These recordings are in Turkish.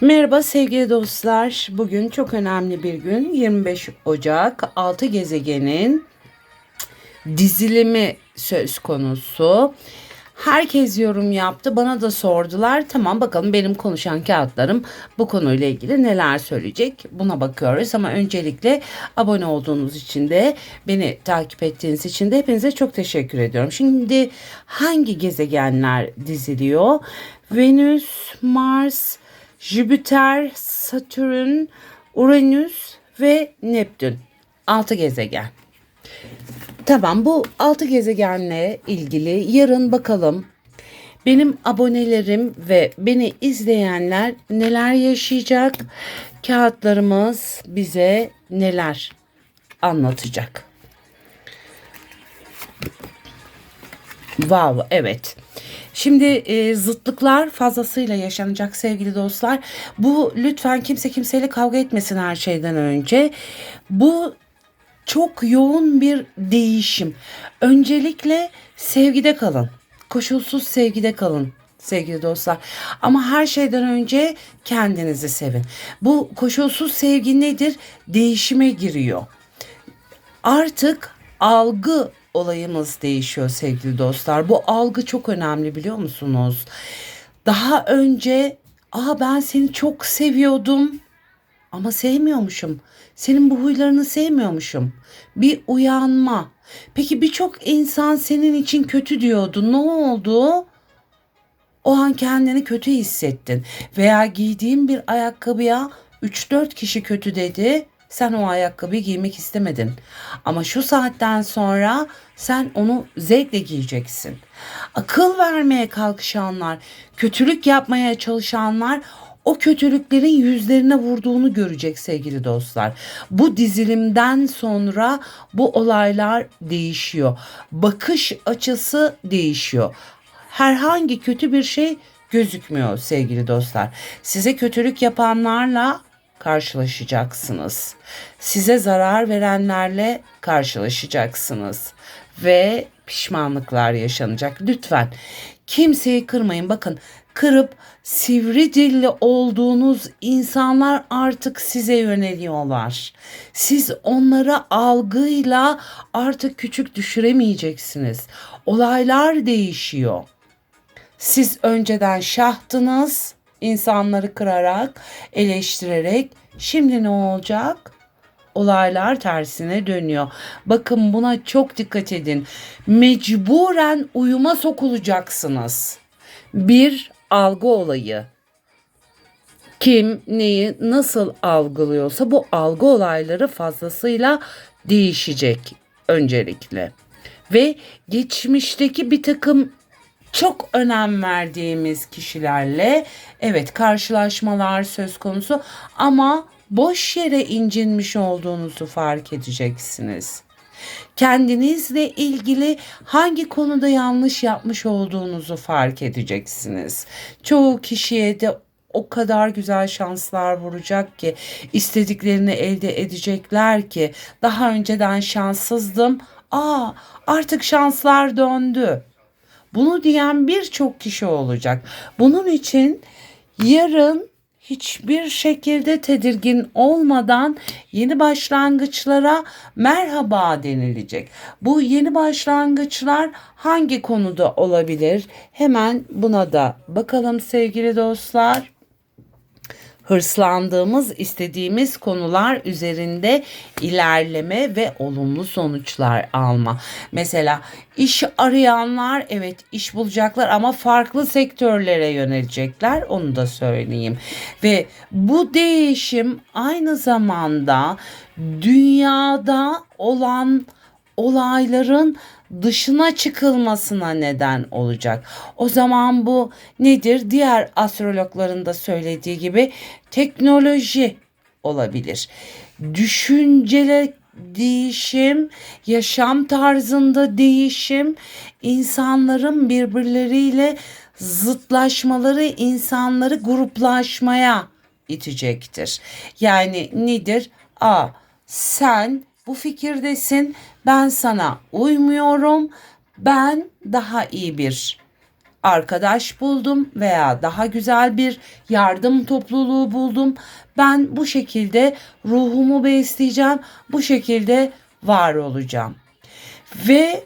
Merhaba sevgili dostlar. Bugün çok önemli bir gün. 25 Ocak 6 gezegenin dizilimi söz konusu. Herkes yorum yaptı. Bana da sordular. Tamam bakalım benim konuşan kağıtlarım bu konuyla ilgili neler söyleyecek. Buna bakıyoruz ama öncelikle abone olduğunuz için de beni takip ettiğiniz için de hepinize çok teşekkür ediyorum. Şimdi hangi gezegenler diziliyor? Venüs, Mars, Jüpiter, Satürn, Uranüs ve Neptün. 6 gezegen. Tamam bu 6 gezegenle ilgili yarın bakalım benim abonelerim ve beni izleyenler neler yaşayacak? Kağıtlarımız bize neler anlatacak? Wow, evet. Şimdi e, zıtlıklar fazlasıyla yaşanacak sevgili dostlar. Bu lütfen kimse kimseyle kavga etmesin her şeyden önce. Bu çok yoğun bir değişim. Öncelikle sevgide kalın. Koşulsuz sevgide kalın sevgili dostlar. Ama her şeyden önce kendinizi sevin. Bu koşulsuz sevgi nedir? Değişime giriyor. Artık algı olayımız değişiyor sevgili dostlar. Bu algı çok önemli biliyor musunuz? Daha önce aa ben seni çok seviyordum ama sevmiyormuşum. Senin bu huylarını sevmiyormuşum. Bir uyanma. Peki birçok insan senin için kötü diyordu. Ne oldu? O an kendini kötü hissettin. Veya giydiğin bir ayakkabıya 3-4 kişi kötü dedi. Sen o ayakkabıyı giymek istemedin. Ama şu saatten sonra sen onu zevkle giyeceksin. Akıl vermeye kalkışanlar, kötülük yapmaya çalışanlar o kötülüklerin yüzlerine vurduğunu görecek sevgili dostlar. Bu dizilimden sonra bu olaylar değişiyor. Bakış açısı değişiyor. Herhangi kötü bir şey gözükmüyor sevgili dostlar. Size kötülük yapanlarla karşılaşacaksınız. Size zarar verenlerle karşılaşacaksınız ve pişmanlıklar yaşanacak. Lütfen kimseyi kırmayın. Bakın kırıp sivri dilli olduğunuz insanlar artık size yöneliyorlar. Siz onlara algıyla artık küçük düşüremeyeceksiniz. Olaylar değişiyor. Siz önceden şahtınız insanları kırarak, eleştirerek. Şimdi ne olacak? Olaylar tersine dönüyor. Bakın buna çok dikkat edin. Mecburen uyuma sokulacaksınız. Bir algı olayı. Kim neyi nasıl algılıyorsa bu algı olayları fazlasıyla değişecek öncelikle. Ve geçmişteki bir takım çok önem verdiğimiz kişilerle evet karşılaşmalar söz konusu ama boş yere incinmiş olduğunuzu fark edeceksiniz. Kendinizle ilgili hangi konuda yanlış yapmış olduğunuzu fark edeceksiniz. Çoğu kişiye de o kadar güzel şanslar vuracak ki istediklerini elde edecekler ki daha önceden şanssızdım. Aa artık şanslar döndü. Bunu diyen birçok kişi olacak. Bunun için yarın hiçbir şekilde tedirgin olmadan yeni başlangıçlara merhaba denilecek. Bu yeni başlangıçlar hangi konuda olabilir? Hemen buna da bakalım sevgili dostlar hırslandığımız, istediğimiz konular üzerinde ilerleme ve olumlu sonuçlar alma. Mesela iş arayanlar evet iş bulacaklar ama farklı sektörlere yönelecekler onu da söyleyeyim. Ve bu değişim aynı zamanda dünyada olan olayların dışına çıkılmasına neden olacak. O zaman bu nedir? Diğer astrologların da söylediği gibi teknoloji olabilir. Düşünceler değişim, yaşam tarzında değişim, insanların birbirleriyle zıtlaşmaları insanları gruplaşmaya itecektir. Yani nedir? A sen bu fikirdesin. Ben sana uymuyorum. Ben daha iyi bir arkadaş buldum veya daha güzel bir yardım topluluğu buldum. Ben bu şekilde ruhumu besleyeceğim. Bu şekilde var olacağım. Ve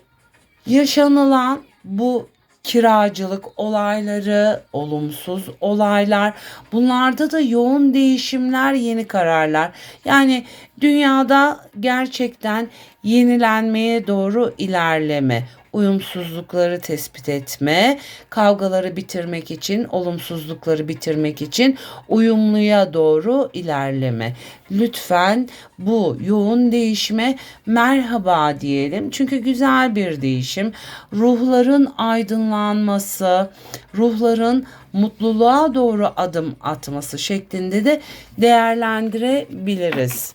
yaşanılan bu kiracılık olayları, olumsuz olaylar, bunlarda da yoğun değişimler, yeni kararlar. Yani dünyada gerçekten yenilenmeye doğru ilerleme, uyumsuzlukları tespit etme, kavgaları bitirmek için, olumsuzlukları bitirmek için uyumluya doğru ilerleme. Lütfen bu yoğun değişime merhaba diyelim. Çünkü güzel bir değişim. Ruhların aydınlanması, ruhların mutluluğa doğru adım atması şeklinde de değerlendirebiliriz.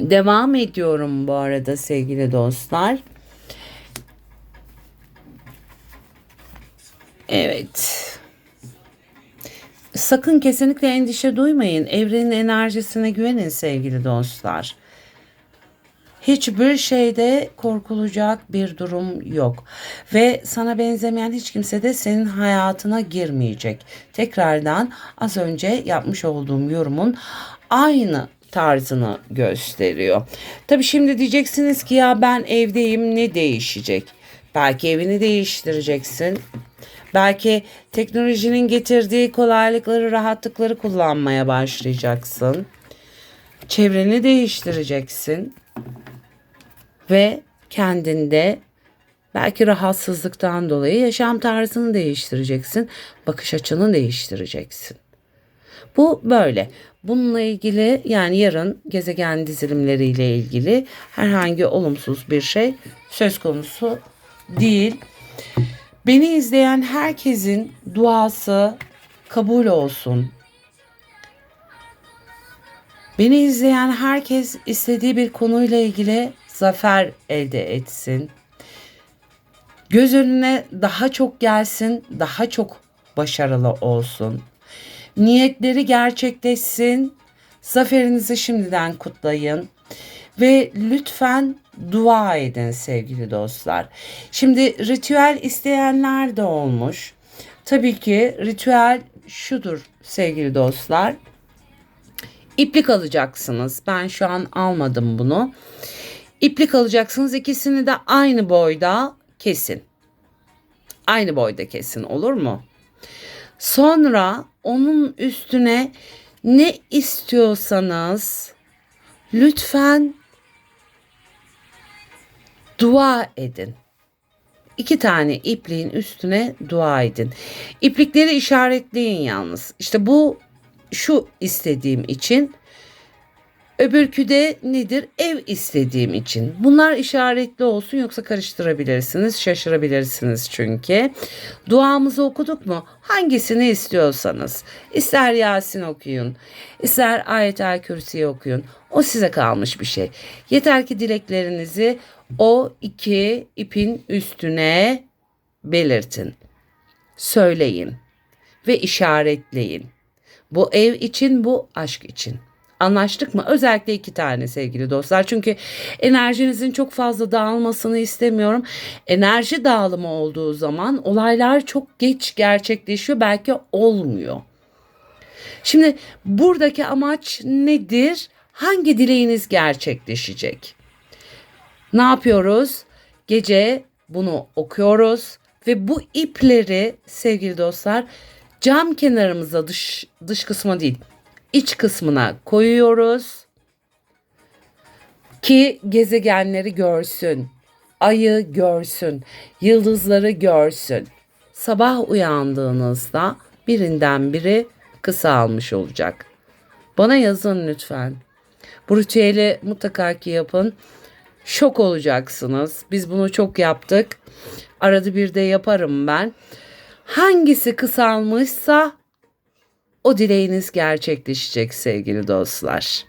Devam ediyorum bu arada sevgili dostlar. Evet. Sakın kesinlikle endişe duymayın. Evrenin enerjisine güvenin sevgili dostlar. Hiçbir şeyde korkulacak bir durum yok. Ve sana benzemeyen hiç kimse de senin hayatına girmeyecek. Tekrardan az önce yapmış olduğum yorumun aynı tarzını gösteriyor. Tabi şimdi diyeceksiniz ki ya ben evdeyim ne değişecek? Belki evini değiştireceksin. Belki teknolojinin getirdiği kolaylıkları, rahatlıkları kullanmaya başlayacaksın. Çevreni değiştireceksin. Ve kendinde belki rahatsızlıktan dolayı yaşam tarzını değiştireceksin. Bakış açını değiştireceksin. Bu böyle. Bununla ilgili yani yarın gezegen dizilimleriyle ilgili herhangi olumsuz bir şey söz konusu değil. Beni izleyen herkesin duası kabul olsun. Beni izleyen herkes istediği bir konuyla ilgili zafer elde etsin. Göz önüne daha çok gelsin, daha çok başarılı olsun. Niyetleri gerçekleşsin. Zaferinizi şimdiden kutlayın. Ve lütfen dua edin sevgili dostlar. Şimdi ritüel isteyenler de olmuş. Tabii ki ritüel şudur sevgili dostlar. İplik alacaksınız. Ben şu an almadım bunu. İplik alacaksınız. İkisini de aynı boyda kesin. Aynı boyda kesin olur mu? Sonra onun üstüne ne istiyorsanız lütfen dua edin. İki tane ipliğin üstüne dua edin. İplikleri işaretleyin yalnız. İşte bu şu istediğim için Öbürkü de nedir? Ev istediğim için. Bunlar işaretli olsun yoksa karıştırabilirsiniz, şaşırabilirsiniz çünkü. Duamızı okuduk mu? Hangisini istiyorsanız. İster Yasin okuyun, ister Ayet-el Kürsi'yi okuyun. O size kalmış bir şey. Yeter ki dileklerinizi o iki ipin üstüne belirtin. Söyleyin ve işaretleyin. Bu ev için, bu aşk için. Anlaştık mı? Özellikle iki tane sevgili dostlar. Çünkü enerjinizin çok fazla dağılmasını istemiyorum. Enerji dağılımı olduğu zaman olaylar çok geç gerçekleşiyor. Belki olmuyor. Şimdi buradaki amaç nedir? Hangi dileğiniz gerçekleşecek? Ne yapıyoruz? Gece bunu okuyoruz ve bu ipleri sevgili dostlar cam kenarımıza dış dış kısma değil iç kısmına koyuyoruz ki gezegenleri görsün, ayı görsün, yıldızları görsün. Sabah uyandığınızda birinden biri kısalmış olacak. Bana yazın lütfen. Bu ritüeli mutlaka ki yapın. Şok olacaksınız. Biz bunu çok yaptık. Arada bir de yaparım ben. Hangisi kısalmışsa o dileğiniz gerçekleşecek sevgili dostlar.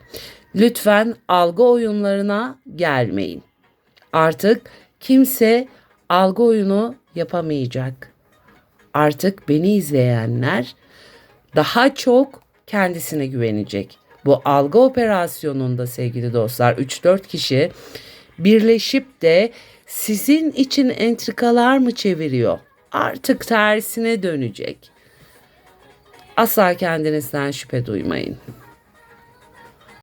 Lütfen algı oyunlarına gelmeyin. Artık kimse algı oyunu yapamayacak. Artık beni izleyenler daha çok kendisine güvenecek. Bu algı operasyonunda sevgili dostlar 3-4 kişi birleşip de sizin için entrikalar mı çeviriyor? artık tersine dönecek. Asla kendinizden şüphe duymayın.